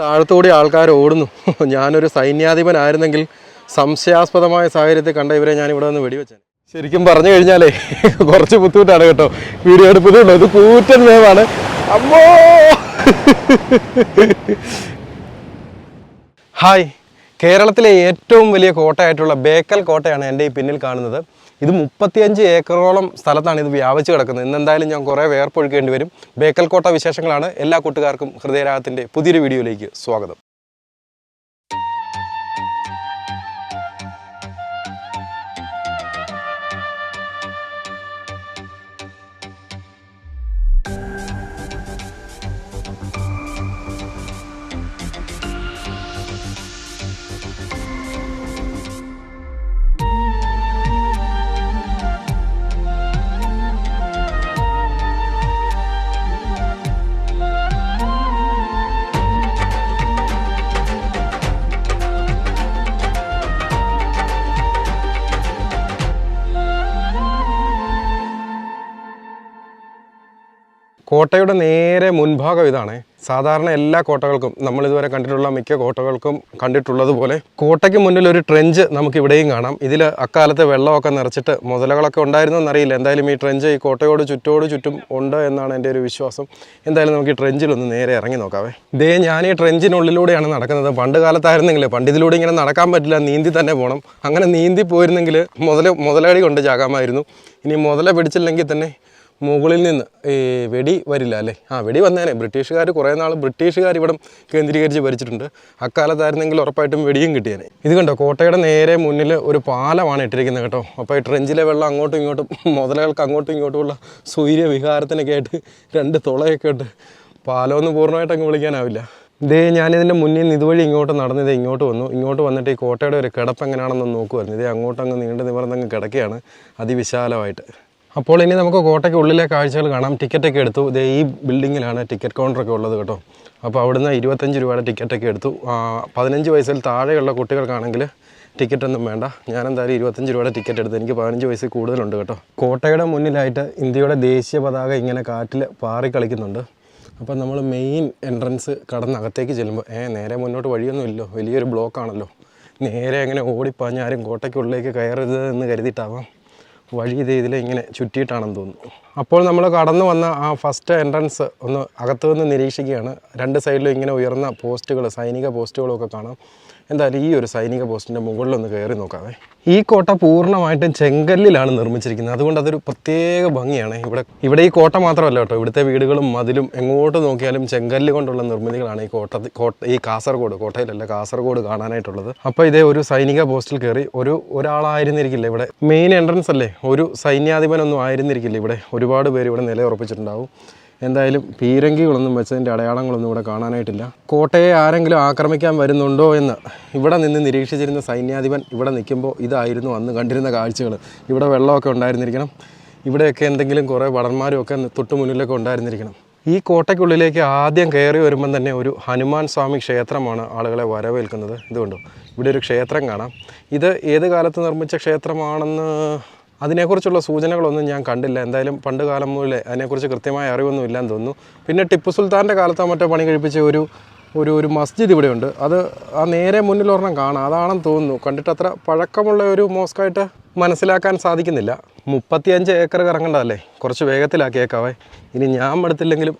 താഴത്തുകൂടി ആൾക്കാർ ഓടുന്നു. ഞാനൊരു സൈന്യാധിപനായിരുന്നെങ്കിൽ സംശയാസ്പദമായ സാഹചര്യത്തിൽ കണ്ട ഇവരെ ഞാൻ ഇവിടെ നിന്ന് വെടിവെച്ചേനെ. ശരിക്കും പറഞ്ഞു കഴിഞ്ഞാലേ കുറച്ച് ബുദ്ധിമുട്ടാണ് കേട്ടോ. വീഡിയോ എടുപ്പതുണ്ടോ ഇത് കൂറ്റൻ വേവാണ്. അമ്മോ! ഹായ്. കേരളത്തിലെ ഏറ്റവും വലിയ കോട്ടയായിട്ടുള്ള ബേക്കൽ കോട്ടയാണ് എന്റെ ഈ പിന്നിൽ കാണുന്നത്. ഇത് മുപ്പത്തിയഞ്ച് ഏക്കറോളം സ്ഥലത്താണ് ഇത് വ്യാപിച്ച് കിടക്കുന്നത്. ഇന്നെന്തായാലും ഞാൻ കുറേ വേർപ്പൊഴുക്കേണ്ടി വരും. ബേക്കൽക്കോട്ട വിശേഷങ്ങളാണ് എല്ലാ കൂട്ടുകാർക്കും ഹൃദയരാഗത്തിന്റെ പുതിയൊരു വീഡിയോയിലേക്ക് സ്വാഗതം. കോട്ടയുടെ നേരെ മുൻഭാഗം ഇതാണ്. സാധാരണ എല്ലാ കോട്ടകൾക്കും നമ്മൾ ഇതുവരെ കണ്ടിട്ടുള്ള മിക്ക കോട്ടകൾക്കും കണ്ടിട്ടുള്ളതുപോലെ കോട്ടയ്ക്ക് മുന്നിൽ ഒരു ട്രെഞ്ച് നമുക്ക് ഇവിടെയും കാണാം. ഇതിൽ അക്കാലത്ത് വെള്ളമൊക്കെ നിറച്ചിട്ട് മുതലകളൊക്കെ ഉണ്ടായിരുന്നോ എന്നറിയില്ല. എന്തായാലും ഈ ട്രെഞ്ച് ഈ കോട്ടയോട് ചുറ്റോട് ചുറ്റും ഉണ്ട് എന്നാണ് എന്റെ ഒരു വിശ്വാസം. എന്തായാലും നമുക്ക് ഈ ട്രെഞ്ചിലൊന്ന് നേരെ ഇറങ്ങി നോക്കാവേ. ഇതേ ഞാൻ ഈ ട്രെഞ്ചിനുള്ളിലൂടെയാണ് നടക്കുന്നത്. പണ്ട് കാലത്തായിരുന്നെങ്കിൽ പണ്ട് ഇതിലൂടെ ഇങ്ങനെ നടക്കാൻ പറ്റില്ല. നീന്തി തന്നെ പോകണം അങ്ങനെ നീന്തി പോയിരുന്നെങ്കിൽ മുതല മുതലടി കൊണ്ട് ചാകാമായിരുന്നു. ഇനി മുതല പിടിച്ചില്ലെങ്കിൽ തന്നെ മുകളിൽ നിന്ന് ഈ വെടി വരില്ല അല്ലേ? ആ വെടി വന്നേനെ. ബ്രിട്ടീഷുകാർ കുറേ നാൾ ബ്രിട്ടീഷുകാർ ഇവിടെ കേന്ദ്രീകരിച്ച് ഭരിച്ചിട്ടുണ്ട്. അക്കാലത്തായിരുന്നെങ്കിൽ ഉറപ്പായിട്ടും വെടിയും കിട്ടിയേനെ. ഇത് കണ്ടോ? കോട്ടയുടെ നേരെ മുന്നിൽ ഒരു പാലമാണ് ഇട്ടിരിക്കുന്നത് കേട്ടോ. അപ്പോൾ ഈ ട്രെഞ്ചിലെ വെള്ളം അങ്ങോട്ടും ഇങ്ങോട്ടും മുതലകൾക്ക് അങ്ങോട്ടും ഇങ്ങോട്ടുമുള്ള സൂര്യ വിഹാരത്തിനൊക്കെ ആയിട്ട് രണ്ട് തുളയൊക്കെ ഇട്ട് പാലമൊന്നും പൂർണമായിട്ട് അങ്ങ് വിളിക്കാനാവില്ല. ഇതേ ഞാനിതിന്റെ മുന്നിൽ നിന്ന് ഇതുവഴി ഇങ്ങോട്ട് നടന്നത് ഇങ്ങോട്ട് വന്നു. ഇങ്ങോട്ട് വന്നിട്ട് ഈ കോട്ടയുടെ ഒരു കിടപ്പ് എങ്ങനെയാണെന്ന് നോക്കുമായിരുന്നു ഇതേ അങ്ങോട്ടങ്ങ് നീണ്ടു നിവർന്നങ്ങ് കിടക്കുകയാണ് അതിവിശാലമായിട്ട്. അപ്പോൾ ഇനി നമുക്ക് കോട്ടയ്ക്ക് ഉള്ളിലെ കാഴ്ചകൾ കാണാം. ടിക്കറ്റൊക്കെ എടുത്തു. ഇതേ ഈ ബിൽഡിങ്ങിലാണ് ടിക്കറ്റ് കൗണ്ടർ ഒക്കെ ഉള്ളത് കേട്ടോ. അപ്പോൾ അവിടുന്ന് ഇരുപത്തഞ്ച് രൂപയുടെ ടിക്കറ്റൊക്കെ എടുത്തു. പതിനഞ്ച് വയസ്സിൽ താഴെയുള്ള കുട്ടികൾക്കാണെങ്കിൽ ടിക്കറ്റൊന്നും വേണ്ട. ഞാൻ എന്തായാലും ഇരുപത്തഞ്ച് രൂപയുടെ ടിക്കറ്റ് എടുത്തു. എനിക്ക് പതിനഞ്ച് വയസ്സിൽ കൂടുതലുണ്ട് കേട്ടോ. കോട്ടയുടെ മുന്നിലായിട്ട് ഇന്ത്യയുടെ ദേശീയ പതാക ഇങ്ങനെ കാറ്റിൽ പാറി കളിക്കുന്നുണ്ട്. അപ്പോൾ നമ്മൾ മെയിൻ എൻട്രൻസ് കടന്നകത്തേക്ക് ചെല്ലുമ്പോൾ ഏ നേരെ മുന്നോട്ട് വഴിയൊന്നും ഇല്ലോ. വലിയൊരു ബ്ലോക്കാണല്ലോ. നേരെ അങ്ങനെ ഓടിപ്പാഞ്ഞാരും കോട്ടയ്ക്കുള്ളിലേക്ക് കയറരുത് എന്ന് കരുതിയിട്ടാവാം. വഴി ഇത് ഇതിൽ ഇങ്ങനെ ചുറ്റിയിട്ടാണെന്ന് തോന്നുന്നു. അപ്പോൾ നമ്മൾ കടന്നു വന്ന ആ ഫസ്റ്റ് എൻട്രൻസ് ഒന്ന് അകത്തു നിന്ന് നിരീക്ഷിക്കുകയാണ്. രണ്ട് സൈഡിലും ഇങ്ങനെ ഉയർന്ന പോസ്റ്റുകൾ സൈനിക പോസ്റ്റുകളൊക്കെ കാണാം. എന്തായാലും ഈ ഒരു സൈനിക പോസ്റ്റിന്റെ മുകളിലൊന്ന് കയറി നോക്കാമേ ഈ കോട്ട പൂർണമായിട്ടും ചെങ്കല്ലിലാണ് നിർമ്മിച്ചിരിക്കുന്നത്. അതുകൊണ്ട് അതൊരു പ്രത്യേക ഭംഗിയാണ്. ഇവിടെ ഇവിടെ ഈ കോട്ട മാത്രമല്ല കേട്ടോ. ഇവിടുത്തെ വീടുകളും മതിലും എങ്ങോട്ട് നോക്കിയാലും ചെങ്കല്ല് കൊണ്ടുള്ള നിർമ്മിതികളാണ് ഈ കോട്ട കോട്ട ഈ കാസർഗോഡ് കോട്ടയിലല്ല കാസർഗോഡ് കാണാനായിട്ടുള്ളത്. അപ്പോൾ ഇതേ ഒരു സൈനിക പോസ്റ്റിൽ കയറി ഒരു ഒരാളായിരുന്നിരിക്കില്ല ഇവിടെ. മെയിൻ എൻട്രൻസ് അല്ലേ ഒരു സൈന്യാധിപനൊന്നും ആയിരുന്നിരിക്കില്ല ഇവിടെ. ഒരുപാട് പേര് ഇവിടെ നിലയുറപ്പിച്ചിട്ടുണ്ടാവും. എന്തായാലും പീരങ്കികളൊന്നും വെച്ചതിന്റെ അടയാളങ്ങളൊന്നും ഇവിടെ കാണാനായിട്ടില്ല. കോട്ടയെ ആരെങ്കിലും ആക്രമിക്കാൻ വരുന്നുണ്ടോ എന്ന് ഇവിടെ നിന്ന് നിരീക്ഷിച്ചിരുന്ന സൈന്യാധിപൻ ഇവിടെ നിൽക്കുമ്പോൾ ഇതായിരുന്നു അന്ന് കണ്ടിരുന്ന കാഴ്ചകൾ. ഇവിടെ വെള്ളമൊക്കെ ഉണ്ടായിരുന്നിരിക്കണം. ഇവിടെയൊക്കെ എന്തെങ്കിലും കുറേ വടന്മാരും ഒക്കെ തൊട്ട് മുന്നിലൊക്കെ ഉണ്ടായിരുന്നിരിക്കണം. ഈ കോട്ടയ്ക്കുള്ളിലേക്ക് ആദ്യം കയറി വരുമ്പം തന്നെ ഒരു ഹനുമാൻ സ്വാമി ക്ഷേത്രമാണ് ആളുകളെ വരവേൽക്കുന്നത്. ഇതുകൊണ്ടോ? ഇവിടെ ഒരു ക്ഷേത്രം കാണാം. ഇത് ഏത് കാലത്ത് നിർമ്മിച്ച ക്ഷേത്രമാണെന്ന് അതിനെക്കുറിച്ചുള്ള സൂചനകളൊന്നും ഞാൻ കണ്ടില്ല. എന്തായാലും പണ്ട് കാലം മുതലേ അതിനെക്കുറിച്ച് കൃത്യമായ അറിവൊന്നും ഇല്ലാന്ന് തോന്നുന്നു. പിന്നെ ടിപ്പു സുൽത്താന്റെ കാലത്ത് മറ്റേ പണി കഴിപ്പിച്ച ഒരു ഒരു ഒരു മസ്ജിദ് ഇവിടെയുണ്ട്. അത് ആ നേരെ മുന്നിൽ ഒരെണ്ണം കാണാം. അതാണെന്ന് തോന്നുന്നു. കണ്ടിട്ട് അത്ര പഴക്കമുള്ള ഒരു മോസ്കായിട്ട് മനസ്സിലാക്കാൻ സാധിക്കുന്നില്ല. മുപ്പത്തിയഞ്ച് ഏക്കർ കറങ്ങണ്ടല്ലേ കുറച്ച് വേഗത്തിലാക്കിയേക്കാവേ. ഇനി ഞാൻ മടുത്തില്ലെങ്കിലും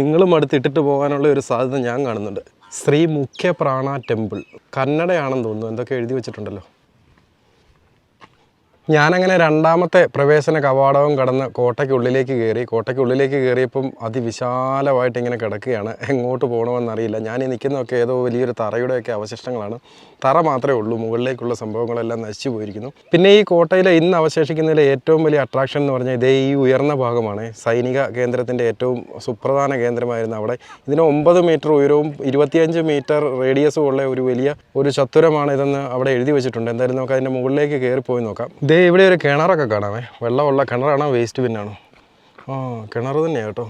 നിങ്ങളും മടുത്തിട്ടിട്ട് പോകാനുള്ള ഒരു സാധ്യത ഞാൻ കാണുന്നുണ്ട്. ശ്രീ മുഖ്യ പ്രാണ ടെമ്പിൾ. കന്നഡയാണെന്ന് തോന്നുന്നു. എന്തൊക്കെ എഴുതി വെച്ചിട്ടുണ്ടല്ലോ? ഞാനങ്ങനെ രണ്ടാമത്തെ പ്രവേശന കവാടവും കടന്ന് കോട്ടയ്ക്കുള്ളിലേക്ക് കയറി കോട്ടയ്ക്കുള്ളിലേക്ക് കയറിയപ്പം അതിവിശാലമായിട്ട് ഇങ്ങനെ കിടക്കുകയാണ്. എങ്ങോട്ട് പോകണമെന്നറിയില്ല. ഞാൻ ഈ നിൽക്കുന്നതൊക്കെ ഏതോ വലിയൊരു തറയുടെയൊക്കെ അവശിഷ്ടങ്ങളാണ്. തറ മാത്രമേ ഉള്ളൂ. മുകളിലേക്കുള്ള സംഭവങ്ങളെല്ലാം നശിച്ചു പോയിരിക്കുന്നു. പിന്നെ ഈ കോട്ടയിലെ ഇന്ന് അവശേഷിക്കുന്നതിലെ ഏറ്റവും വലിയ അട്രാക്ഷൻ എന്ന് പറഞ്ഞാൽ ഇതേ ഈ ഉയർന്ന ഭാഗമാണ്. സൈനിക കേന്ദ്രത്തിന്റെ ഏറ്റവും സുപ്രധാന കേന്ദ്രമായിരുന്നു അവിടെ. ഇതിന് ഒമ്പത് മീറ്റർ ഉയരവും ഇരുപത്തിയഞ്ച് മീറ്റർ റേഡിയസും ഉള്ള ഒരു വലിയ ഒരു ചത്തുരമാണ് ഇതെന്ന് അവിടെ എഴുതി വെച്ചിട്ടുണ്ട്. എന്തായാലും നമുക്ക് അതിന്റെ മുകളിലേക്ക് കയറിപ്പോയി പോയി നോക്കാം. ഇതേ ഇവിടെ ഒരു കിണറൊക്കെ കാണാമേ. വെള്ളമുള്ള കിണറാണോ വേസ്റ്റ് ബിന്നാണോ ആ കിണർ തന്നെയാണ് കേട്ടോ.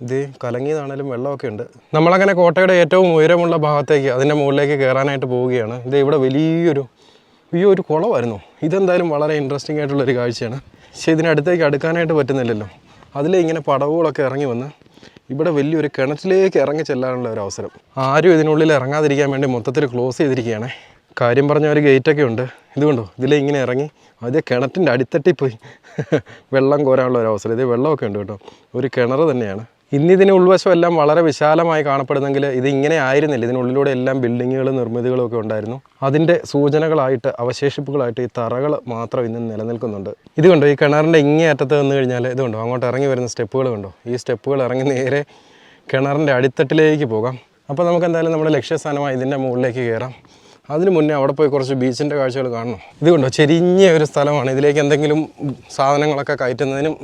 ഇത് കലങ്ങിയതാണേലും വെള്ളമൊക്കെ ഉണ്ട്. നമ്മളങ്ങനെ കോട്ടയുടെ ഏറ്റവും ഉയരമുള്ള ഭാഗത്തേക്ക് അതിന്റെ മുകളിലേക്ക് കയറാനായിട്ട് പോവുകയാണ്. ഇത് ഇവിടെ വലിയൊരു ഈ ഒരു കുളമായിരുന്നു. ഇതെന്തായാലും വളരെ ഇൻട്രസ്റ്റിംഗ് ആയിട്ടുള്ളൊരു കാഴ്ചയാണ്. പക്ഷേ ഇതിനടുത്തേക്ക് അടുക്കാനായിട്ട് പറ്റുന്നില്ലല്ലോ. അതിലേ ഇങ്ങനെ പടവുകളൊക്കെ ഇറങ്ങി വന്ന് ഇവിടെ വലിയൊരു കിണറ്റിലേക്ക് ഇറങ്ങി ചെല്ലാനുള്ള ഒരു അവസരം. ആരും ഇതിനുള്ളിൽ ഇറങ്ങാതിരിക്കാൻ വേണ്ടി മൊത്തത്തിൽ ക്ലോസ് ചെയ്തിരിക്കുകയാണ്. കാര്യം പറഞ്ഞ ഒരു ഗേറ്റൊക്കെ ഉണ്ട്. ഇതുകൊണ്ടോ ഇതിലേ ഇങ്ങനെ ഇറങ്ങി ആദ്യം കിണറ്റിന്റെ അടിത്തട്ടിൽ പോയി വെള്ളം കോരാനുള്ള ഒരു അവസരം. ഇത് വെള്ളമൊക്കെ ഉണ്ട് കേട്ടോ. ഒരു കിണർ തന്നെയാണ്. ഇന്നിതിന് ഉൾവശം എല്ലാം വളരെ വിശാലമായി കാണപ്പെടുന്നെങ്കിൽ ഇത് ഇങ്ങനെ ആയിരുന്നില്ല. ഇതിനുള്ളിലൂടെ എല്ലാം ബിൽഡിങ്ങുകളും നിർമ്മിതികളും ഒക്കെ ഉണ്ടായിരുന്നു. അതിന്റെ സൂചനകളായിട്ട് അവശേഷിപ്പുകളായിട്ട് ഈ തറകൾ മാത്രം ഇന്ന് നിലനിൽക്കുന്നുണ്ട്. ഇതുകൊണ്ടോ ഈ കിണറിന്റെ ഇങ്ങേ അറ്റത്ത് വന്നു കഴിഞ്ഞാൽ ഇതുകൊണ്ടോ അങ്ങോട്ട് ഇറങ്ങി വരുന്ന സ്റ്റെപ്പുകൾ കണ്ടോ? ഈ സ്റ്റെപ്പുകൾ ഇറങ്ങി നേരെ കിണറിന്റെ അടിത്തട്ടിലേക്ക് പോകാം. അപ്പോൾ നമുക്ക് എന്തായാലും നമ്മുടെ ലക്ഷ്യസ്ഥാനമായി ഇതിന്റെ മുകളിലേക്ക് കയറാം. അതിന് മുന്നേ അവിടെ പോയി കുറച്ച് ബീച്ചിന്റെ കാഴ്ചകൾ കാണണം. ഇതുകൊണ്ടോ കണ്ടോ? ചെരിഞ്ഞ ഒരു സ്ഥലമാണ്. ഇതിലേക്ക് എന്തെങ്കിലും സാധനങ്ങളൊക്കെ കയറ്റുന്നതിനും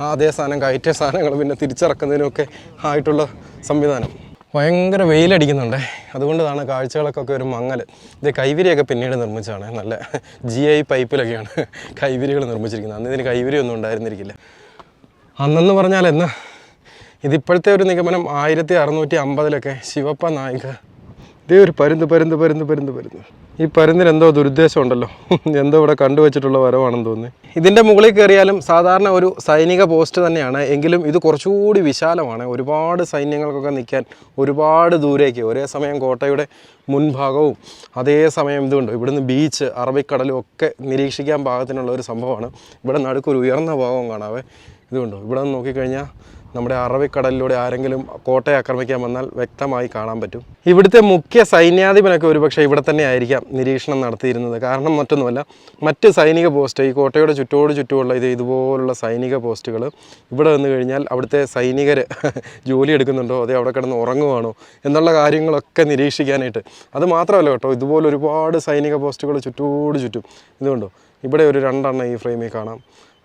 അതേ സാധനം കയറ്റിയ സാധനങ്ങൾ പിന്നെ തിരിച്ചിറക്കുന്നതിനുമൊക്കെ ആയിട്ടുള്ള സംവിധാനം. ഭയങ്കര വെയിലടിക്കുന്നുണ്ട്. അതുകൊണ്ടാണ് കാഴ്ചകളൊക്കെ ഒരു മങ്ങൽ ഇത് കൈവിരിയൊക്കെ പിന്നീട് നിർമ്മിച്ചതാണ്. നല്ല ജി ഐ പൈപ്പിലൊക്കെയാണ് കൈവിരികൾ നിർമ്മിച്ചിരിക്കുന്നത്. അന്ന് ഇതിന് കൈവിരി ഒന്നും ഉണ്ടായിരുന്നിരിക്കില്ല. അന്നെന്ന് പറഞ്ഞാൽ എന്ന് ഇതിപ്പോഴത്തെ ഒരു നിഗമനം ആയിരത്തി അറുന്നൂറ്റി അമ്പതിലൊക്കെ ശിവപ്പ നായിക. ഇതേ ഒരു പരുന്ത് പരുന്ത് പരുന്ത് പരുന്ത് പരുന്ത്. ഈ പരുന്തിന് എന്തോ ദുരുദ്ദേശം ഉണ്ടല്ലോ. എന്തോ ഇവിടെ കണ്ടുവച്ചിട്ടുള്ള വരവാണെന്ന് തോന്നി ഇതിന്റെ മുകളിൽ കയറിയാലും സാധാരണ ഒരു സൈനിക പോസ്റ്റ് തന്നെയാണ്. എങ്കിലും ഇത് കുറച്ചുകൂടി വിശാലമാണ്. ഒരുപാട് സൈന്യങ്ങൾക്കൊക്കെ നിൽക്കാൻ ഒരുപാട് ദൂരേക്ക്. ഒരേ സമയം കോട്ടയുടെ മുൻഭാഗവും അതേ സമയം ഇതുണ്ട്. ഇവിടുന്ന് ബീച്ച് അറബിക്കടലും ഒക്കെ നിരീക്ഷിക്കാൻ പാകത്തിനുള്ള ഒരു സംഭവമാണ്. ഇവിടെ നടുക്കൊരു ഉയർന്ന ഭാഗവും കാണാവേ. ഇതുണ്ടോ? ഇവിടെ നോക്കിക്കഴിഞ്ഞാൽ നമ്മുടെ അറബിക്കടലിലൂടെ ആരെങ്കിലും കോട്ടയെ ആക്രമിക്കാൻ വന്നാൽ വ്യക്തമായി കാണാൻ പറ്റും. ഇവിടുത്തെ മുഖ്യ സൈന്യാധിപനൊക്കെ ഒരുപക്ഷെ ഇവിടെ തന്നെ ആയിരിക്കാം നിരീക്ഷണം നടത്തിയിരുന്നത്. കാരണം മറ്റൊന്നുമല്ല മറ്റ് സൈനിക പോസ്റ്റ് ഈ കോട്ടയുടെ ചുറ്റോട് ചുറ്റുമുള്ള ഇത് ഇതുപോലുള്ള സൈനിക പോസ്റ്റുകൾ ഇവിടെ വന്നു കഴിഞ്ഞാൽ അവിടുത്തെ സൈനികർ ജോലി എടുക്കുന്നുണ്ടോ അതേ അവിടെ കിടന്ന് ഉറങ്ങുവാണോ എന്നുള്ള കാര്യങ്ങളൊക്കെ നിരീക്ഷിക്കാനായിട്ട്. അത് മാത്രമല്ല കേട്ടോ ഇതുപോലെ ഒരുപാട് സൈനിക പോസ്റ്റുകൾ ചുറ്റോട് ചുറ്റും. ഇതുകൊണ്ടോ ഇവിടെ ഒരു രണ്ടെണ്ണം ഈ ഫ്രെയിമിൽ കാണാം.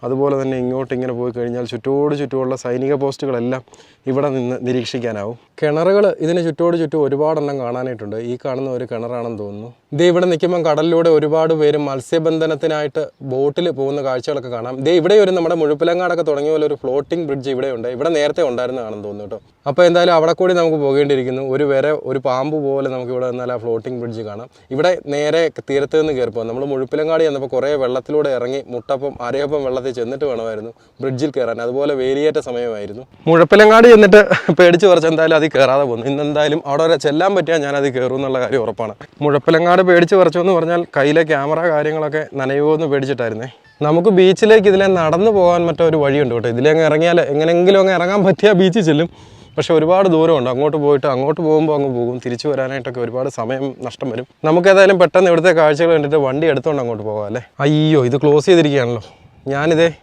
അതുപോലെ തന്നെ ഇങ്ങോട്ട് ഇങ്ങനെ പോയി കഴിഞ്ഞാൽ ചുറ്റോട് ചുറ്റുമുള്ള സൈനിക പോസ്റ്റുകളെല്ലാം ഇവിടെ നിന്ന് നിരീക്ഷിക്കാനാവും. കിണറുകൾ ഇതിന് ചുറ്റോട് ചുറ്റും ഒരുപാടെണ്ണം കാണാനായിട്ടുണ്ട്. ഈ കാണുന്ന ഒരു കിണറാണെന്ന് തോന്നുന്നു. ഇതേ ഇവിടെ നിൽക്കുമ്പം കടലിലൂടെ ഒരുപാട് പേര് മത്സ്യബന്ധനത്തിനായിട്ട് ബോട്ടിൽ പോകുന്ന കാഴ്ചകളൊക്കെ കാണാം. ഇതേ ഇവിടെ ഒരു നമ്മുടെ മുഴുപ്പിലങ്ങാടൊക്കെ തുടങ്ങിയ പോലെ ഒരു ഫ്ലോട്ടിംഗ് ബ്രിഡ്ജ് ഇവിടെ ഉണ്ട്. ഇവിടെ നേരത്തെ ഉണ്ടായിരുന്നതാണെന്ന് തോന്നുന്നു കേട്ടോ. അപ്പോൾ എന്തായാലും അവിടെ കൂടി നമുക്ക് പോകേണ്ടിയിരിക്കുന്നു. ഒരു വരെ ഒരു പാമ്പ് പോലെ നമുക്ക് ഇവിടെ നിന്നാൽ ആ ഫ്ലോട്ടിംഗ് ബ്രിഡ്ജ് കാണാം. ഇവിടെ നേരെ തീരത്ത് നിന്ന് കയറി പോകാം നമ്മൾ മുഴുപ്പിലങ്ങാടി ചെന്നപ്പോൾ കുറേ വെള്ളത്തിലൂടെ ഇറങ്ങി മുട്ടപ്പം അരയപ്പം വെള്ളത്തിൽ ചെന്നിട്ട് വേണമായിരുന്നു. ബ്രിഡ്ജിൽ കയറാൻ അതുപോലെ വേലിയേറ്റ സമയമായിരുന്നു. മുഴപ്പിലങ്ങാടി ചെന്നിട്ട് പേടിച്ച് കുറച്ച് എന്തായാലും അതിൽ കയറാതെ പോകുന്നു ഇന്ന് എന്തായാലും അവിടെ വരെ ചെല്ലാൻ പറ്റിയാൽ ഞാൻ അത് കയറും എന്നുള്ള കാര്യം ഉറപ്പാണ്. മുഴപ്പിലങ്ങാട് പേടിച്ച് കുറച്ചു എന്ന് പറഞ്ഞാൽ കയ്യിലെ ക്യാമറ കാര്യങ്ങളൊക്കെ നനയുമോ എന്ന് പേടിച്ചിട്ടായിരുന്നേ. നമുക്ക് ബീച്ചിലേക്ക് ഇതിലെ നടന്നു പോകാൻ മറ്റൊരു വഴിയുണ്ട് കേട്ടോ. ഇതിലങ്ങ് ഇറങ്ങിയാൽ എങ്ങനെയെങ്കിലും അങ്ങ് ഇറങ്ങാൻ പറ്റിയാൽ ബീച്ചിൽ ചെല്ലും. പക്ഷേ ഒരുപാട് ദൂരമുണ്ട്. അങ്ങോട്ട് പോയിട്ട് അങ്ങോട്ട് പോകുമ്പോൾ അങ്ങ് പോകും. തിരിച്ചു വരാനായിട്ടൊക്കെ ഒരുപാട് സമയം നഷ്ടം വരും. നമുക്ക് ഏതായാലും പെട്ടെന്ന് ഇവിടുത്തെ കാഴ്ചകൾ കണ്ടിട്ട് വണ്ടി എടുത്തുകൊണ്ട് അങ്ങോട്ട് പോകാം അല്ലേ? അയ്യോ ഇത് ക്ലോസ് ചെയ്തിരിക്കുകയാണല്ലോ. ഞാനിതേ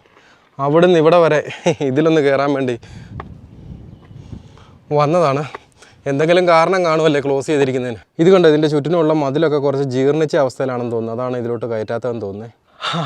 അവിടെ നിന്ന് ഇവിടെ വരെ ഇതിലൊന്ന് കയറാൻ വേണ്ടി വന്നതാണ്. എന്തെങ്കിലും കാരണം കാണുമല്ലേ ക്ലോസ് ചെയ്തിരിക്കുന്നതിന്? ഇത് കണ്ടോ ഇതിന്റെ ചുറ്റിനുള്ള മതിലൊക്കെ കുറച്ച് ജീർണിച്ച അവസ്ഥയിലാണെന്ന് തോന്നുന്നു. അതാണ് ഇതിലോട്ട് കയറ്റാത്തതെന്ന് തോന്നുന്നത്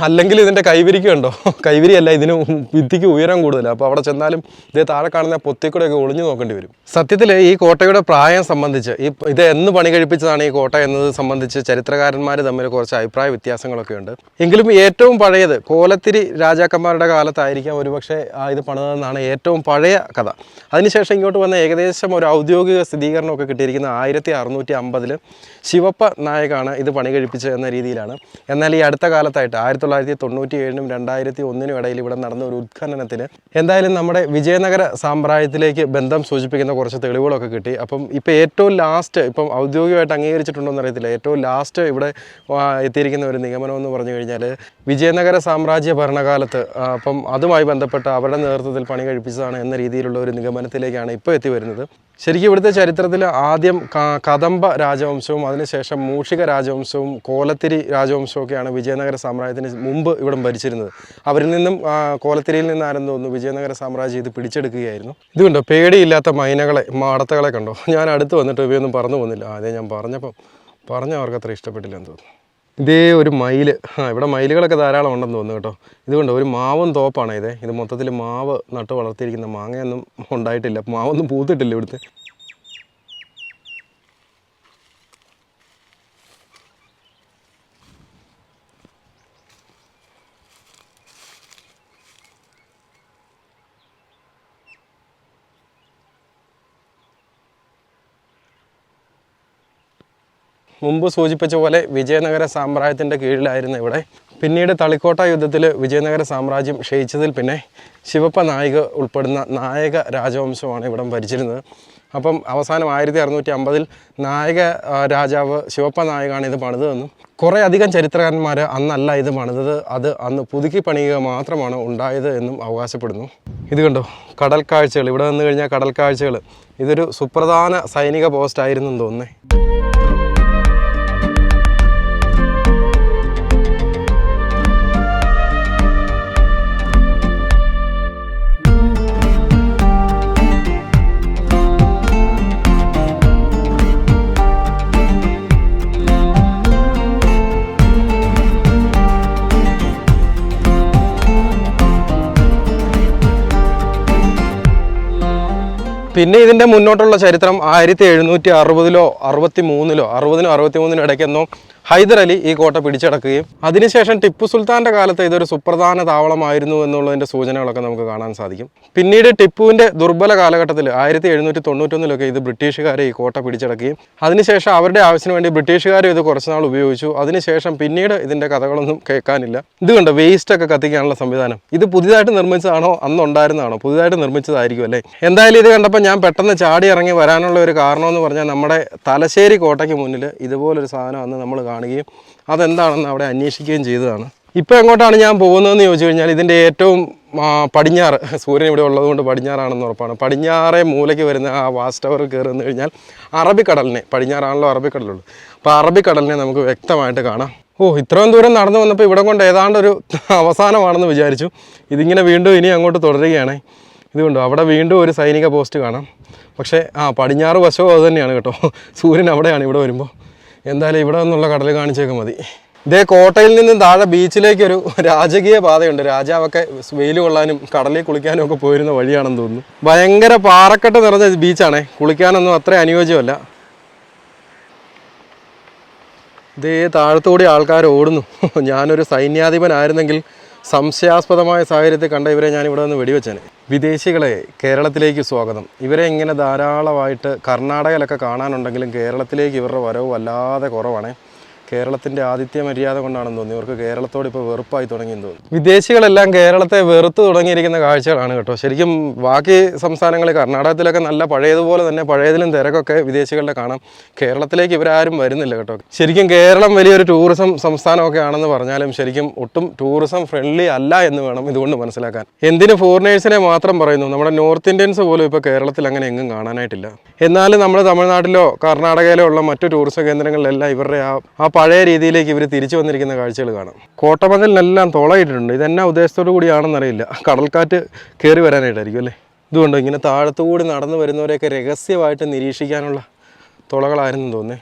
അല്ലെങ്കിൽ ഇതിന്റെ കൈവിരിക്ക് ഉണ്ടോ കൈവിരിയല്ല ഇതിന് വിദ്യക്ക് ഉയരം കൂടുതലാണ് അപ്പോൾ അവിടെ ചെന്നാലും ഇത് താഴെ കാണുന്ന പൊത്തിക്കൂടെയൊക്കെ ഒളിഞ്ഞു നോക്കേണ്ടി വരും. സത്യത്തിൽ ഈ കോട്ടയുടെ പ്രായം സംബന്ധിച്ച് ഈ ഇത് എന്ന് പണി കഴിപ്പിച്ചതാണ് ഈ കോട്ട എന്നത് സംബന്ധിച്ച് ചരിത്രകാരന്മാർ തമ്മിൽ കുറച്ച് അഭിപ്രായ വ്യത്യാസങ്ങളൊക്കെ ഉണ്ട്. എങ്കിലും ഏറ്റവും പഴയത് കോലത്തിരി രാജാക്കന്മാരുടെ കാലത്തായിരിക്കാം ഒരുപക്ഷെ ഇത് പണിതെന്നാണ് ഏറ്റവും പഴയ കഥ. അതിനുശേഷം ഇങ്ങോട്ട് വന്ന ഏകദേശം ഒരു ഔദ്യോഗിക സ്ഥിരീകരണമൊക്കെ കിട്ടിയിരിക്കുന്ന ആയിരത്തി അറുന്നൂറ്റി അമ്പതിൽ ശിവപ്പ നായകാണ് ഇത് പണി കഴിപ്പിച്ചത് എന്ന രീതിയിലാണ്. എന്നാൽ ഈ അടുത്ത കാലത്തായിട്ട് ആയിരത്തി തൊള്ളായിരത്തി തൊണ്ണൂറ്റി ഏഴിനും രണ്ടായിരത്തി ഒന്നിനും ഇടയിൽ ഇവിടെ നടന്ന ഒരു ഉത്ഖനനത്തിന് എന്തായാലും നമ്മുടെ വിജയനഗര സാമ്പ്രായത്തിലേക്ക് ബന്ധം സൂചിപ്പിക്കുന്ന കുറച്ച് തെളിവുകളൊക്കെ കിട്ടി. അപ്പം ഇപ്പോൾ ഏറ്റവും ലാസ്റ്റ് ഇപ്പം ഔദ്യോഗികമായിട്ട് അംഗീകരിച്ചിട്ടുണ്ടോ എന്ന് അറിയത്തില്ല ഏറ്റവും ലാസ്റ്റ് ഇവിടെ എത്തിയിരിക്കുന്ന ഒരു നിഗമനം എന്ന് പറഞ്ഞു കഴിഞ്ഞാൽ വിജയനഗര സാമ്രാജ്യ ഭരണകാലത്ത് അപ്പം അതുമായി ബന്ധപ്പെട്ട് അവരുടെ നേതൃത്വത്തിൽ പണി കഴിപ്പിച്ചതാണ് എന്ന രീതിയിലുള്ള ഒരു നിഗമനത്തിലേക്കാണ് ഇപ്പോൾ എത്തി വരുന്നത്. ശരിക്കും ഇവിടുത്തെ ചരിത്രത്തിൽ ആദ്യം കദംബ രാജവംശവും അതിനുശേഷം മൂഷിക രാജവംശവും കോലത്തിരി രാജവംശവും ഒക്കെയാണ് വിജയനഗര സാമ്രാജ്യത്തിന് മുമ്പ് ഇവിടം ഭരിച്ചിരുന്നത്. അവരിൽ നിന്നും കോലത്തിരിയിൽ നിന്നായിരുന്നു തോന്നുന്നു വിജയനഗര സാമ്രാജ്യം ഇത് പിടിച്ചെടുക്കുകയായിരുന്നു. ഇതുകൊണ്ടോ പേടിയില്ലാത്ത മൈനകളെ മാടത്തകളെ കണ്ടോ? ഞാൻ അടുത്ത് വന്നിട്ട് ഇവയൊന്നും പറഞ്ഞു പോകുന്നില്ല. അതേ ഞാൻ പറഞ്ഞപ്പം പറഞ്ഞ അവർക്ക് അത്ര ഇഷ്ടപ്പെട്ടില്ല എന്ന് തോന്നുന്നു. ഇതേ ഒരു മയിൽ ആ ഇവിടെ മയിലുകളൊക്കെ ധാരാളം ഉണ്ടെന്ന് തോന്നുന്നു കേട്ടോ. ഇതുകൊണ്ട് ഒരു മാവും തോപ്പാണ് ഇത്. ഇത് മൊത്തത്തിൽ മാവ് നട്ട് വളർത്തിയിരിക്കുന്ന മാങ്ങയൊന്നും ഉണ്ടായിട്ടില്ല. മാവൊന്നും പൂത്തിട്ടില്ല ഇവിടുത്തെ. മുമ്പ് സൂചിപ്പിച്ച പോലെ വിജയനഗര സാമ്രാജ്യത്തിന്റെ കീഴിലായിരുന്നു ഇവിടെ. പിന്നീട് തളിക്കോട്ട യുദ്ധത്തിൽ വിജയനഗര സാമ്രാജ്യം ക്ഷയിച്ചതിൽ പിന്നെ ശിവപ്പ നായിക ഉൾപ്പെടുന്ന നായക രാജവംശമാണ് ഇവിടം ഭരിച്ചിരുന്നത്. അപ്പം അവസാനം ആയിരത്തി അറുന്നൂറ്റി അമ്പതിൽ നായക രാജാവ് ശിവപ്പ നായകാണ് ഇത് പണിതതെന്നും കുറേ അധികം ചരിത്രകാരന്മാർ അന്നല്ല ഇത് പണിതത്. അത് അന്ന് പുതുക്കി പണിയുക മാത്രമാണ് ഉണ്ടായത് എന്നും അവകാശപ്പെടുന്നു. ഇത് കണ്ടോ? കടൽ കാഴ്ചകൾ ഇവിടെ വന്നു കഴിഞ്ഞാൽ കടൽ കാഴ്ചകൾ ഇതൊരു സുപ്രധാന സൈനിക പോസ്റ്റ് ആയിരുന്നു എന്ന് തോന്നുന്നേ. പിന്നെ ഇതിന്റെ മുന്നോട്ടുള്ള ചരിത്രം ആയിരത്തി എഴുന്നൂറ്റി അറുപതിലോ അറുപത്തി മൂന്നിലോ അറുപതിനോ അറുപത്തി മൂന്നിനോ ഇടയ്ക്കെന്നോ ഹൈദർ അലി ഈ കോട്ട പിടിച്ചടക്കുകയും അതിനുശേഷം ടിപ്പു സുൽത്താന്റെ കാലത്ത് ഇതൊരു സുപ്രധാന താവളമായിരുന്നു എന്നുള്ളതിന്റെ സൂചനകളൊക്കെ നമുക്ക് കാണാൻ സാധിക്കും. പിന്നീട് ടിപ്പുവിന്റെ ദുർബല കാലഘട്ടത്തിൽ ആയിരത്തി എഴുന്നൂറ്റി തൊണ്ണൂറ്റൊന്നിലൊക്കെ ഇത് ബ്രിട്ടീഷുകാരെ ഈ കോട്ട പിടിച്ചടക്കുകയും അതിനുശേഷം അവരുടെ ആവശ്യത്തിന് വേണ്ടി ബ്രിട്ടീഷുകാരും ഇത് കുറച്ച് നാൾ ഉപയോഗിച്ചു. അതിനുശേഷം പിന്നീട് ഇതിന്റെ കഥകളൊന്നും കേൾക്കാനില്ല. ഇത് കണ്ടോ വേസ്റ്റ് ഒക്കെ കത്തിക്കാനുള്ള സംവിധാനം. ഇത് പുതിയതായിട്ട് നിർമ്മിച്ചതാണോ? അന്നുണ്ടായിരുന്നതാണോ? പുതിയതായിട്ട് നിർമ്മിച്ചതായിരിക്കും അല്ലേ? എന്തായാലും ഇത് കണ്ടപ്പോൾ ഞാൻ പെട്ടെന്ന് ചാടി ഇറങ്ങി വരാനുള്ള ഒരു കാരണം എന്ന് പറഞ്ഞാൽ നമ്മുടെ തലശ്ശേരി കോട്ടയ്ക്ക് മുന്നിൽ ഇതുപോലൊരു സാധനം അന്ന് നമ്മൾ കാണുകയും അതെന്താണെന്ന് അവിടെ അന്വേഷിക്കുകയും ചെയ്തതാണ്. ഇപ്പോൾ എങ്ങോട്ടാണ് ഞാൻ പോകുന്നതെന്ന് ചോദിച്ചു കഴിഞ്ഞാൽ ഇതിന്റെ ഏറ്റവും പടിഞ്ഞാറ് സൂര്യൻ ഇവിടെ ഉള്ളതുകൊണ്ട് പടിഞ്ഞാറാണെന്ന് ഉറപ്പാണ്. പടിഞ്ഞാറെ മൂലയ്ക്ക് വരുന്ന ആ വാസ്റ്റ് ടവർ കയറി വന്നു കഴിഞ്ഞാൽ അറബിക്കടലിനെ പടിഞ്ഞാറാണല്ലോ അറബിക്കടലുള്ളൂ. അപ്പോൾ അറബിക്കടലിനെ നമുക്ക് വ്യക്തമായിട്ട് കാണാം. ഓ ഇത്രയും ദൂരം നടന്നു വന്നപ്പോൾ ഇവിടെ കൊണ്ട് ഏതാണ്ട് ഒരു അവസാനമാണെന്ന് വിചാരിച്ചു. ഇതിങ്ങനെ വീണ്ടും ഇനി അങ്ങോട്ട് തുടരുകയാണ്. ഇതുകൊണ്ടോ അവിടെ വീണ്ടും ഒരു സൈനിക പോസ്റ്റ് കാണാം. പക്ഷേ ആ പടിഞ്ഞാറ് വശവും അത് തന്നെയാണ് കേട്ടോ. സൂര്യൻ അവിടെയാണ് ഇവിടെ വരുമ്പോൾ. എന്തായാലും ഇവിടെ നിന്നുള്ള കടൽ കാണിച്ചേക്ക് മതി. ഇതേ കോട്ടയിൽ നിന്നും താഴെ ബീച്ചിലേക്കൊരു രാജകീയ പാതയുണ്ട്. രാജാവൊക്കെ വെയിൽ കൊള്ളാനും കടലിൽ കുളിക്കാനും ഒക്കെ പോയിരുന്ന വഴിയാണെന്ന് തോന്നുന്നു. ഭയങ്കര പാറക്കെട്ട് നിറഞ്ഞ ബീച്ചാണേ. കുളിക്കാനൊന്നും അത്ര അനുയോജ്യമല്ല. ഇതേ താഴത്തുകൂടി ആൾക്കാർ ഓടുന്നു. ഞാനൊരു സൈന്യാധിപനായിരുന്നെങ്കിൽ സംശയാസ്പദമായ സാഹചര്യത്തിൽ കണ്ട ഇവരെ ഞാൻ ഇവിടെ നിന്ന് വെടിവെച്ചേനെ. വിദേശികളെ കേരളത്തിലേക്ക് സ്വാഗതം. ഇവരെ ഇങ്ങനെ ധാരാളമായിട്ട് കർണാടകയിലൊക്കെ കാണാനുണ്ടെങ്കിലും കേരളത്തിലേക്ക് ഇവരുടെ വരവ് വല്ലാതെ കുറവാണ്. കേരളത്തിന്റെ ആദിത്യ മര്യാദ കൊണ്ടാണെന്ന് തോന്നുന്നു. ഇവർക്ക് കേരളത്തോട് ഇപ്പോൾ വെറുപ്പായി തുടങ്ങിയെന്ന് തോന്നുന്നു. വിദേശികളെല്ലാം കേരളത്തെ വെറുത്ത് തുടങ്ങിയിരിക്കുന്ന കാഴ്ചകളാണ് കേട്ടോ. ശരിക്കും ബാക്കി സംസ്ഥാനങ്ങളിൽ കർണാടകത്തിലൊക്കെ നല്ല പഴയതുപോലെ തന്നെ പഴയതിലും തിരക്കൊക്കെ വിദേശികളുടെ കാണാം. കേരളത്തിലേക്ക് ഇവരാരും വരുന്നില്ല കേട്ടോ. ശരിക്കും കേരളം വലിയൊരു ടൂറിസം സംസ്ഥാനമൊക്കെ ആണെന്ന് പറഞ്ഞാലും ശരിക്കും ഒട്ടും ടൂറിസം ഫ്രണ്ട്ലി അല്ല എന്ന് വേണം ഇതുകൊണ്ട് മനസ്സിലാക്കാൻ. എന്തിന് ഫോറിനേഴ്സിനെ മാത്രം പറയുന്നു? നമ്മുടെ നോർത്ത് ഇന്ത്യൻസ് പോലും ഇപ്പോൾ കേരളത്തിൽ അങ്ങനെ എങ്ങും കാണാനായിട്ടില്ല. എന്നാലും നമ്മുടെ തമിഴ്നാട്ടിലോ കർണാടകയിലോ ഉള്ള മറ്റു ടൂറിസം കേന്ദ്രങ്ങളിലെല്ലാം ഇവരുടെ ആ ആ പഴയ രീതിയിലേക്ക് ഇവർ തിരിച്ചു വന്നിരിക്കുന്ന കാഴ്ചകൾ കാണാം. കോട്ടമതിലിനെല്ലാം തുളയിട്ടിട്ടുണ്ട്. ഇതെന്നാ ഉദ്ദേശത്തോടു കൂടിയാണെന്നറിയില്ല കടൽക്കാറ്റ് കയറി വരാനായിട്ടായിരിക്കും അല്ലേ? ഇതുകൊണ്ടോ ഇങ്ങനെ താഴത്തുകൂടി നടന്നു വരുന്നവരെയൊക്കെ രഹസ്യമായിട്ട് നിരീക്ഷിക്കാനുള്ള തുളകളായിരുന്നു തോന്നുന്നേ.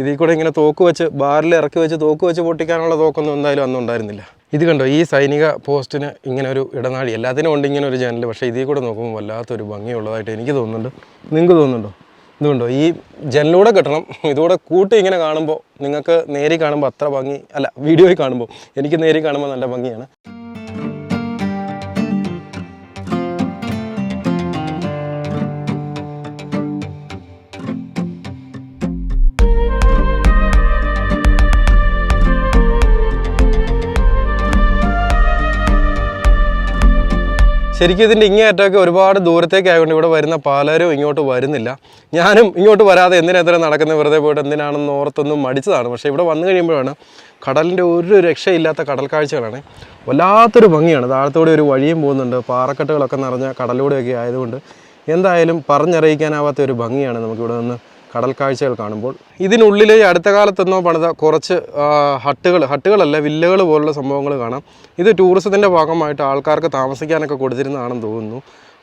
ഇതിൽ കൂടെ ഇങ്ങനെ തോക്ക് വെച്ച് ബാറിൽ ഇറക്കി വെച്ച് തോക്ക് വെച്ച് പൊട്ടിക്കാനുള്ള തോക്കൊന്നും എന്തായാലും അന്നും ഉണ്ടായിരുന്നില്ല. ഇത് കണ്ടോ ഈ സൈനിക പോസ്റ്റിന് ഇങ്ങനെ ഒരു ഇടനാഴി. എല്ലാത്തിനും ഉണ്ട് ഇങ്ങനെ ഒരു ജനൽ പക്ഷേ ഇതിൽ കൂടെ നോക്കുമ്പോൾ വല്ലാത്തൊരു ഭംഗിയുള്ളതായിട്ട് എനിക്ക് തോന്നുന്നുണ്ട്. നിങ്ങൾക്ക് തോന്നുന്നുണ്ടോ? ഇതുകൊണ്ടോ ഈ ജനലൂടെ കിട്ടണം. ഇതുകൂടെ കൂട്ടി ഇങ്ങനെ കാണുമ്പോൾ നിങ്ങൾക്ക് നേരി കാണുമ്പോൾ അത്ര ഭംഗി അല്ല വീഡിയോയിൽ കാണുമ്പോൾ എനിക്ക് നേരി കാണുമ്പോൾ നല്ല ഭംഗിയാണ്. ശരിക്കും ഇതിന്റെ ഇങ്ങേയറ്റമൊക്കെ ഒരുപാട് ദൂരത്തേക്ക് ആയതുകൊണ്ട് ഇവിടെ വരുന്ന പലരും ഇങ്ങോട്ട് വരുന്നില്ല. ഞാനും ഇങ്ങോട്ട് വരാതെ എന്തിനെത്ര നടക്കുന്ന? വെറുതെ പോയിട്ട് എന്തിനാണെന്ന് ഓർത്തൊന്നും മടിച്ചതാണ്. പക്ഷേ ഇവിടെ വന്നു കഴിയുമ്പോഴാണ് കടലിന്റെ ഒരു രക്ഷയില്ലാത്ത കടൽ കാഴ്ചകളാണ് വല്ലാത്തൊരു ഭംഗിയാണ്. താഴത്തോടെ ഒരു വഴിയും പോകുന്നുണ്ട്. പാറക്കെട്ടുകളൊക്കെ നിറഞ്ഞ കടലൂടെയൊക്കെ ആയതുകൊണ്ട് എന്തായാലും പറഞ്ഞറിയിക്കാനാവാത്ത ഒരു ഭംഗിയാണ് നമുക്കിവിടെ നിന്ന് കടൽ കാഴ്ചകൾ കാണുമ്പോൾ ഇതിനുള്ളിൽ അടുത്ത കാലത്തൊന്നോ പണിത കുറച്ച് ഹട്ടുകൾ ഹട്ടുകളല്ല വില്ലകൾ പോലുള്ള സംഭവങ്ങൾ കാണാം. ഇത് ടൂറിസത്തിന്റെ ഭാഗമായിട്ട് ആൾക്കാർക്ക് താമസിക്കാനൊക്കെ കൊടുത്തിരുന്നതാണെന്ന് തോന്നുന്നു.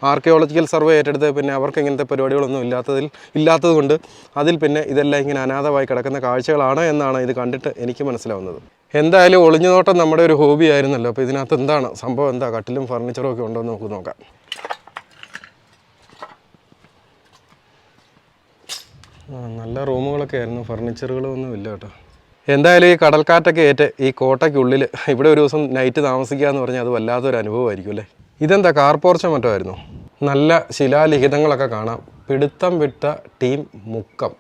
ആർക്കിയോളജിക്കൽ സർവേ ഏറ്റെടുത്ത് പിന്നെ അവർക്ക് ഇങ്ങനത്തെ പരിപാടികളൊന്നും ഇല്ലാത്തതിൽ ഇല്ലാത്തതുകൊണ്ട് അതിൽ പിന്നെ ഇതെല്ലാം ഇങ്ങനെ അനാഥമായി കിടക്കുന്ന കാഴ്ചകളാണ് എന്നാണ് ഇത് കണ്ടിട്ട് എനിക്ക് മനസ്സിലാവുന്നത്. എന്തായാലും ഒളിഞ്ഞുനോട്ടം നമ്മുടെ ഒരു ഹോബി ആയിരുന്നല്ലോ അപ്പോൾ ഇതിനകത്ത് എന്താണ് സംഭവം? എന്താ? കട്ടിലും ഫർണിച്ചറും ഒക്കെ ഉണ്ടോ എന്ന് നമുക്ക് നോക്കാം. നല്ല റൂമുകളൊക്കെ ആയിരുന്നു. ഫർണിച്ചറുകളൊന്നും ഇല്ല കേട്ടോ. എന്തായാലും ഈ കടൽക്കാറ്റൊക്കെ ഏറ്റ് ഈ കോട്ടയ്ക്കുള്ളിൽ ഇവിടെ ഒരു ദിവസം നൈറ്റ് താമസിക്കുക എന്ന് പറഞ്ഞാൽ അത് വല്ലാത്തൊരു അനുഭവമായിരിക്കും അല്ലേ? ഇതെന്താ കാർ പോർച്ച മറ്റോ ആയിരുന്നു? നല്ല ശിലാലിഖിതങ്ങളൊക്കെ കാണാം. പിടുത്തം വിട്ട ടീം മുക്കം.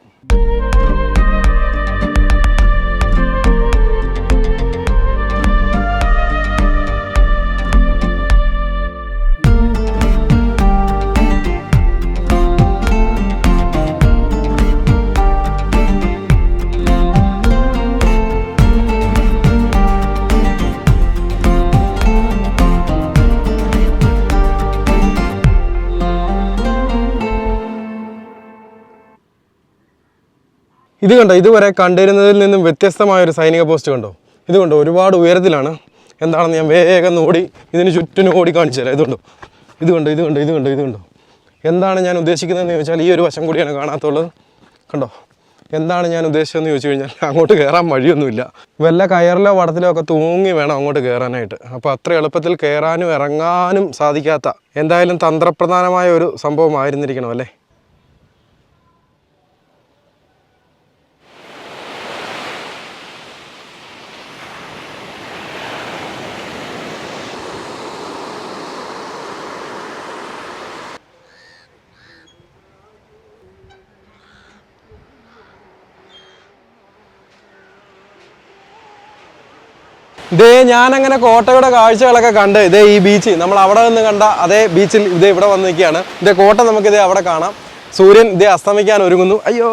ഇത് കണ്ടോ ഇതുവരെ കണ്ടിരുന്നതിൽ നിന്നും വ്യത്യസ്തമായ ഒരു സൈനിക പോസ്റ്റ് കണ്ടോ? ഇത് കണ്ടോ ഒരുപാട് ഉയരത്തിലാണ്. എന്താണെന്ന് ഞാൻ വേഗം ഓടി ഇതിന് ചുറ്റിനും ഓടി കാണിച്ചു തരാം. ഇതുണ്ടോ ഇത് കണ്ടോ ഇത് കണ്ടോ ഇത് കണ്ടോ ഇത് കണ്ടോ? എന്താണ് ഞാൻ ഉദ്ദേശിക്കുന്നതെന്ന് ചോദിച്ചാൽ ഈ ഒരു വശം കൂടിയാണ് കാണാത്തുള്ളത്. കണ്ടോ എന്താണ് ഞാൻ ഉദ്ദേശിച്ചതെന്ന് ചോദിച്ചു കഴിഞ്ഞാൽ അങ്ങോട്ട് കയറാൻ വഴിയൊന്നുമില്ല. വല്ല കയറിലോ വടത്തിലോ ഒക്കെ തൂങ്ങി വേണം അങ്ങോട്ട് കയറാനായിട്ട്. അപ്പോൾ അത്ര എളുപ്പത്തിൽ കയറാനും ഇറങ്ങാനും സാധിക്കാത്ത എന്തായാലും തന്ത്രപ്രധാനമായ ഒരു സംഭവമായിരുന്നിരിക്കണം അല്ലേ? ഇതേ ഞാനങ്ങനെ കോട്ടയുടെ കാഴ്ചകളൊക്കെ കണ്ട് ഇതേ ഈ ബീച്ച് നമ്മൾ അവിടെ നിന്ന് കണ്ട അതേ ബീച്ചിൽ ഇതേ ഇവിടെ വന്ന് നിൽക്കുകയാണ്. ഇതേ കോട്ട നമുക്കിതേ അവിടെ കാണാം. സൂര്യൻ ഇതേ അസ്തമിക്കാൻ ഒരുങ്ങുന്നു. അയ്യോ.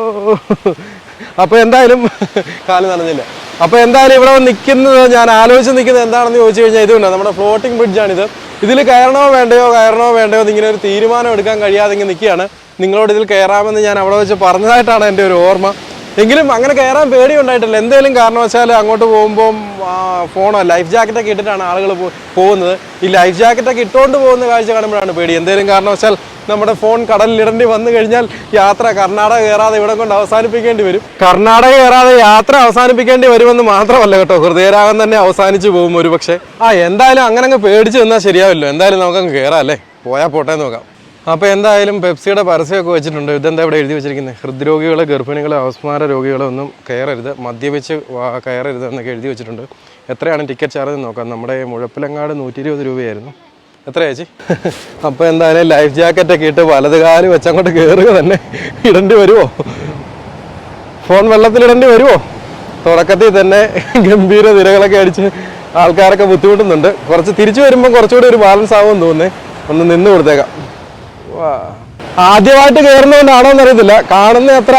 അപ്പോൾ എന്തായാലും കാൽ നനഞ്ഞില്ല. അപ്പോൾ എന്തായാലും ഇവിടെ നിൽക്കുന്നത് ഞാൻ ആലോചിച്ച് നിൽക്കുന്നത് എന്താണെന്ന് ചോദിച്ചു കഴിഞ്ഞാൽ ഇതുണ്ട് നമ്മുടെ ഫ്ലോട്ടിംഗ് ബ്രിഡ്ജാണിത് ഇതിൽ കയറണോ വേണ്ടയോ കയറണോ വേണ്ടയോ ഇങ്ങനെ ഒരു തീരുമാനം എടുക്കാൻ കഴിയാതെ ഇങ്ങനെ നിൽക്കുകയാണ്. നിങ്ങളോട് ഇതിൽ കയറാമെന്ന് ഞാൻ അവിടെ വെച്ച് പറഞ്ഞതായിട്ടാണ് എന്റെ ഒരു ഓർമ്മ. എങ്കിലും അങ്ങനെ കയറാൻ പേടി ഉണ്ടായിട്ടില്ല. എന്തെങ്കിലും കാരണവശാൽ അങ്ങോട്ട് പോകുമ്പോൾ ഫോണോ ലൈഫ് ജാക്കറ്റൊക്കെ ഇട്ടിട്ടാണ് ആളുകൾ പോകുന്നത്. ഈ ലൈഫ് ജാക്കറ്റൊക്കെ ഇട്ടുകൊണ്ട് പോകുന്ന കാഴ്ച കാണുമ്പോഴാണ് പേടി. എന്തെങ്കിലും കാരണവശാൽ നമ്മുടെ ഫോൺ കടലിലിടേണ്ടി വന്നു കഴിഞ്ഞാൽ യാത്ര കർണാടക കയറാതെ ഇവിടെ കൊണ്ട് അവസാനിപ്പിക്കേണ്ടി വരും. കർണാടക കയറാതെ യാത്ര അവസാനിപ്പിക്കേണ്ടി വരുമെന്ന് മാത്രമല്ല കേട്ടോ. ഹൃദയരാഗം തന്നെ അവസാനിച്ചു പോകും ഒരു പക്ഷേ ആ എന്തായാലും അങ്ങനെ അങ്ങ് പേടിച്ച് നിന്നാൽ ശരിയാവില്ലോ. എന്തായാലും നമുക്കങ്ങ് കയറാം അല്ലേ? പോയാൽ പോട്ടെ നോക്കാം. അപ്പോൾ എന്തായാലും പെപ്സിയുടെ പരസ്യമൊക്കെ വെച്ചിട്ടുണ്ട്. ഇതെന്താ ഇവിടെ എഴുതി വെച്ചിരിക്കുന്നത്? ഹൃദ്രോഗികളെ ഗർഭിണികൾ അവസ്മാര രോഗികളെ ഒന്നും കയറരുത്. മദ്യപിച്ച് കയറരുത് എന്നൊക്കെ എഴുതി വെച്ചിട്ടുണ്ട്. എത്രയാണ് ടിക്കറ്റ് ചാർജ് നോക്കാം. നമ്മുടെ മുഴപ്പിലങ്ങാട് നൂറ്റി ഇരുപത് രൂപയായിരുന്നു എത്രയാച്ചി അപ്പോൾ എന്തായാലും ലൈഫ് ജാക്കറ്റൊക്കെ ഇട്ട് വലത് കാൽ വെച്ചങ്ങോട്ട് കയറുക തന്നെ. ഇടേണ്ടി വരുമോ ഫോൺ വെള്ളത്തിലിടേണ്ടി വരുമോ തുടക്കത്തിൽ തന്നെ ഗംഭീര നിരകളൊക്കെ അടിച്ച് ആൾക്കാരൊക്കെ ബുദ്ധിമുട്ടുന്നുണ്ട്. കുറച്ച് തിരിച്ചു വരുമ്പോൾ കുറച്ചുകൂടി ഒരു ബാലൻസ് ആവുമെന്ന് തോന്നുന്നേ. ഒന്ന് നിന്ന് കൊടുത്തേക്കാം. ആദ്യമായിട്ട് കയറുന്നതുകൊണ്ടാണോ എന്നറിയത്തില്ല കാണുന്ന അത്ര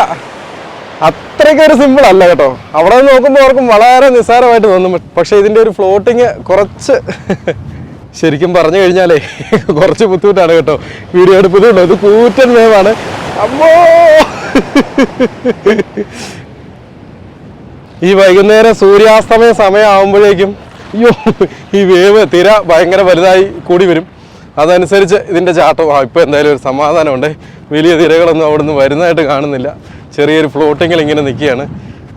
അത്രയ്ക്ക് ഒരു സിമ്പിൾ അല്ല കേട്ടോ. അവിടെ നോക്കുമ്പോൾ അവർക്കും വളരെ നിസ്സാരമായിട്ട് തോന്നും. പക്ഷെ ഇതിന്റെ ഒരു ഫ്ലോട്ടിങ് കുറച്ച് ശരിക്കും പറഞ്ഞു കഴിഞ്ഞാലേ കുറച്ച് ബുദ്ധിമുട്ടാണ് കേട്ടോ. വീഡിയോ എടുപ്പതുള്ളൂ ഇത് കൂറ്റൻ വേവാണ് അമ്മോ! ഈ വൈകുന്നേരം സൂര്യാസ്തമയ സമയമാകുമ്പോഴേക്കും അയ്യോ ഈ വേവ് തിര ഭയങ്കര വലുതായി കൂടി വരും. അതനുസരിച്ച് ഇതിന്റെ ചാട്ടം. ഇപ്പോൾ എന്തായാലും ഒരു സമാധാനമുണ്ട്. വലിയ തിരകളൊന്നും അവിടെ നിന്ന് വരുന്നതായിട്ട് കാണുന്നില്ല. ചെറിയൊരു ഫ്ലോട്ടിങ്ങിൽ ഇങ്ങനെ നിൽക്കുകയാണ്.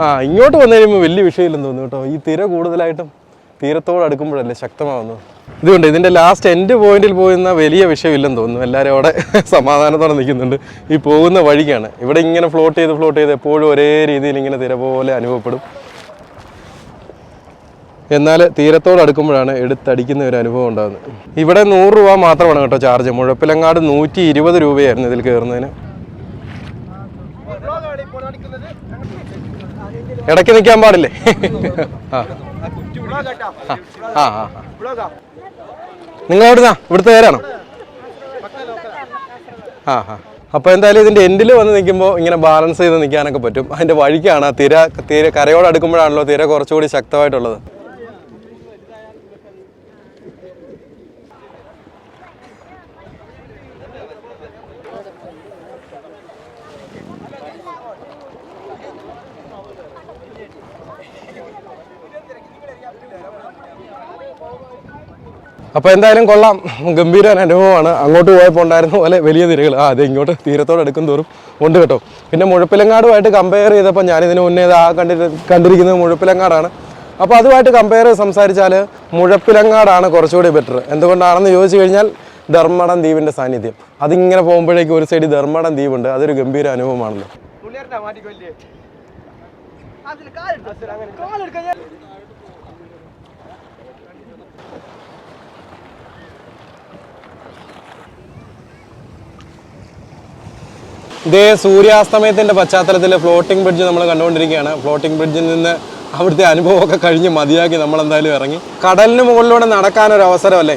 ആ ഇങ്ങോട്ട് വന്നു കഴിയുമ്പോൾ വലിയ വിഷയമില്ലെന്ന് തോന്നുന്നു കേട്ടോ. ഈ തിര കൂടുതലായിട്ടും തീരത്തോട് അടുക്കുമ്പോഴല്ലേ ശക്തമാവുന്നത്. ഇതുകൊണ്ട് ഇതിന്റെ ലാസ്റ്റ് എൻഡ് പോയിന്റിൽ പോകുന്ന വലിയ വിഷയമില്ലെന്ന് തോന്നുന്നു. എല്ലാവരും അവിടെ സമാധാനത്തോടെ നിൽക്കുന്നുണ്ട്. ഈ പോകുന്ന വഴിക്കാണ്. ഇവിടെ ഇങ്ങനെ ഫ്ലോട്ട് ചെയ്ത് ഫ്ലോട്ട് ചെയ്ത് എപ്പോഴും ഒരേ രീതിയിൽ ഇങ്ങനെ തിര പോലെ അനുഭവപ്പെടും. എന്നാൽ തീരത്തോട് അടുക്കുമ്പോഴാണ് എടുത്തടിക്കുന്ന ഒരു അനുഭവം ഉണ്ടാകുന്നത്. ഇവിടെ നൂറ് രൂപ മാത്രമാണ് കേട്ടോ ചാർജ് മുഴപ്പിലങ്ങാട് നൂറ്റി ഇരുപത് രൂപയായിരുന്നു ഇതിൽ കയറുന്നതിന്. ഇടയ്ക്ക് നിൽക്കാൻ പാടില്ലേ? ആ. ആ ആ നിങ്ങൾ എവിടുന്നാ ഇവിടുത്തെ പേരാണോ? ആ ആ. അപ്പോൾ എന്തായാലും ഇതിന്റെ എൻഡിൽ വന്ന് നിൽക്കുമ്പോൾ ഇങ്ങനെ ബാലൻസ് ചെയ്ത് നിൽക്കാനൊക്കെ പറ്റും. അതിന്റെ വഴിക്കാണ് തിര തിര കരയോട് അടുക്കുമ്പോഴാണല്ലോ തിര കുറച്ചുകൂടി ശക്തമായിട്ടുള്ളത്. അപ്പോൾ എന്തായാലും കൊള്ളാം. ഗംഭീര അനുഭവമാണ്. അങ്ങോട്ട് പോയപ്പോൾ ഉണ്ടായിരുന്ന പോലെ വലിയ തിരകൾ. ആ അതെ ഇങ്ങോട്ട് തീരത്തോട് എടുക്കും തോറും ഉണ്ട് കേട്ടോ. പിന്നെ മുഴപ്പിലങ്ങാടുമായിട്ട് കമ്പയർ ചെയ്തപ്പോൾ ഞാനിതിന് മുന്നേ ആ കണ്ടി കണ്ടിരിക്കുന്നത് മുഴപ്പിലങ്ങാടാണ്. അപ്പോൾ അതുമായിട്ട് കമ്പയർ ചെയ്ത് സംസാരിച്ചാൽ മുഴപ്പിലങ്ങാടാണ് കുറച്ചുകൂടി ബെറ്റർ എന്തുകൊണ്ടാണെന്ന് ചോദിച്ചു കഴിഞ്ഞാൽ ധർമ്മടം ദ്വീപിന്റെ സാന്നിധ്യം. അതിങ്ങനെ പോകുമ്പോഴേക്കും ഒരു സൈഡ് ധർമ്മടം ദ്വീപുണ്ട് അതൊരു ഗംഭീര അനുഭവമാണല്ലോ. ഇതേ സൂര്യാസ്തമയത്തിന്റെ പശ്ചാത്തലത്തിൽ ഫ്ലോട്ടിംഗ് ബ്രിഡ്ജ് നമ്മൾ കണ്ടുകൊണ്ടിരിക്കുകയാണ്. ഫ്ലോട്ടിംഗ് ബ്രിഡ്ജിൽ നിന്ന് അവിടുത്തെ അനുഭവമൊക്കെ കഴിഞ്ഞ് മതിയാക്കി നമ്മളെന്തായാലും ഇറങ്ങി. കടലിന് മുകളിലൂടെ നടക്കാനൊരു അവസരമല്ലേ?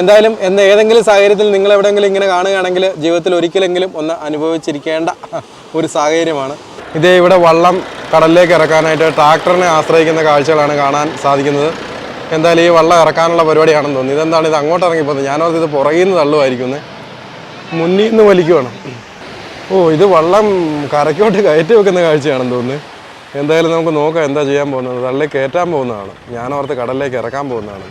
എന്തായാലും എന്ന ഏതെങ്കിലും സാഹചര്യത്തിൽ നിങ്ങൾ എവിടെയെങ്കിലും ഇങ്ങനെ കാണുകയാണെങ്കിൽ ജീവിതത്തിൽ ഒരിക്കലെങ്കിലും ഒന്ന് അനുഭവിച്ചിരിക്കേണ്ട ഒരു സാഹചര്യമാണ്. ഇതേ ഇവിടെ വള്ളം കടലിലേക്ക് ഇറക്കാനായിട്ട് ട്രാക്ടറിനെ ആശ്രയിക്കുന്ന കാഴ്ചകളാണ് കാണാൻ സാധിക്കുന്നത്. എന്തായാലും ഈ വള്ളം ഇറക്കാനുള്ള പരിപാടിയാണെന്ന് തോന്നുന്നു. ഇതെന്താണ്? ഇത് അങ്ങോട്ട് ഇറങ്ങിപ്പോകുന്നത്. ഞാനോർത്ത് ഇത് പുറകിൽ നിന്ന് തള്ളുമായിരിക്കുന്നത് മുന്നിൽ നിന്ന് വലിക്കുവാണ്. ഓ ഇത് വള്ളം കരയ്ക്കോട്ട് കയറ്റി വെക്കുന്ന കാഴ്ചയാണെന്ന് തോന്നുന്നു. എന്തായാലും നമുക്ക് നോക്കാം എന്താ ചെയ്യാൻ പോകുന്നത്. തള്ളി കയറ്റാൻ പോകുന്നതാണ്. ഞാൻ ഓർത്ത് കടലിലേക്ക് ഇറക്കാൻ പോകുന്നതാണ്.